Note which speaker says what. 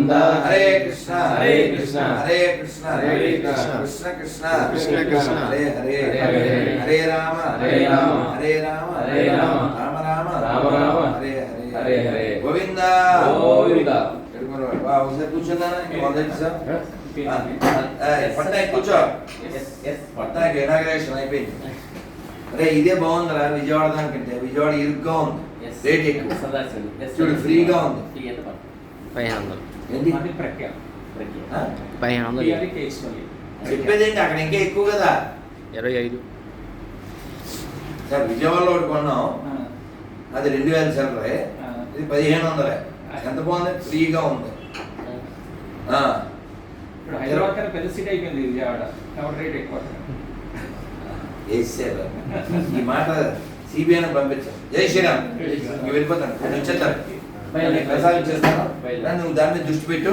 Speaker 1: బృంద హరే కృష్ణ
Speaker 2: హరే కృష్ణ.
Speaker 1: హరే కృష్ణ
Speaker 2: హరే కృష్ణ.
Speaker 1: కృష్ణ. కృష్ణ
Speaker 2: కృష్ణ. కృష్ణ.
Speaker 1: హరే హరే
Speaker 2: హరే
Speaker 1: రామ.
Speaker 2: హరే రామ.
Speaker 1: హరే రామ.
Speaker 2: హరే రామ.
Speaker 1: రామ. రామ
Speaker 2: రామ. రామ
Speaker 1: హరే హరే.
Speaker 2: హరే హరే.
Speaker 1: గోవింద.
Speaker 2: గోవింద.
Speaker 1: ఒకసారి సార్? పట్నాయక్ కూర్చో. పట్నాయక్ ఇనాగ్రేషన్ అయిపోయింది. అరే ఇదే బాగుందిరా విజయవాడ దానికంటే. విజయవాడ ఇరుగ్గా ఉంది. రేట్ ఎక్కువ. చూడు ఫ్రీగా ఉంది.
Speaker 2: పదిహేను వందలు? పదిహేను వందలు
Speaker 1: చెప్పేది ఏంటి అక్కడ ఇంకా ఎక్కువ కదా.
Speaker 2: ఇరవై ఐదు.
Speaker 1: సార్ విజయవాడలో ఒకటి కొన్నాం. అది రెండు వేల చిల్లరే ఇది పదిహేను వందలే ఎంత బాగుంది? ఫ్రీగా ఉంది. ఆ,
Speaker 3: ఇప్పుడు హైదరాబాద్ కన్నా పెద్ద సిటీ అయిపోయింది విజయవాడ. కాబట్టి రేట్ ఎక్కువ.
Speaker 1: వేసేసారు ఈ మాట సిబిఐ పంపించారు జై శ్రీరామ్. వెళ్ళిపోతాను నేను వచ్చేస్తాను ప్రసాదం చేస్తాను నువ్వు దాని మీద దృష్టి పెట్టు.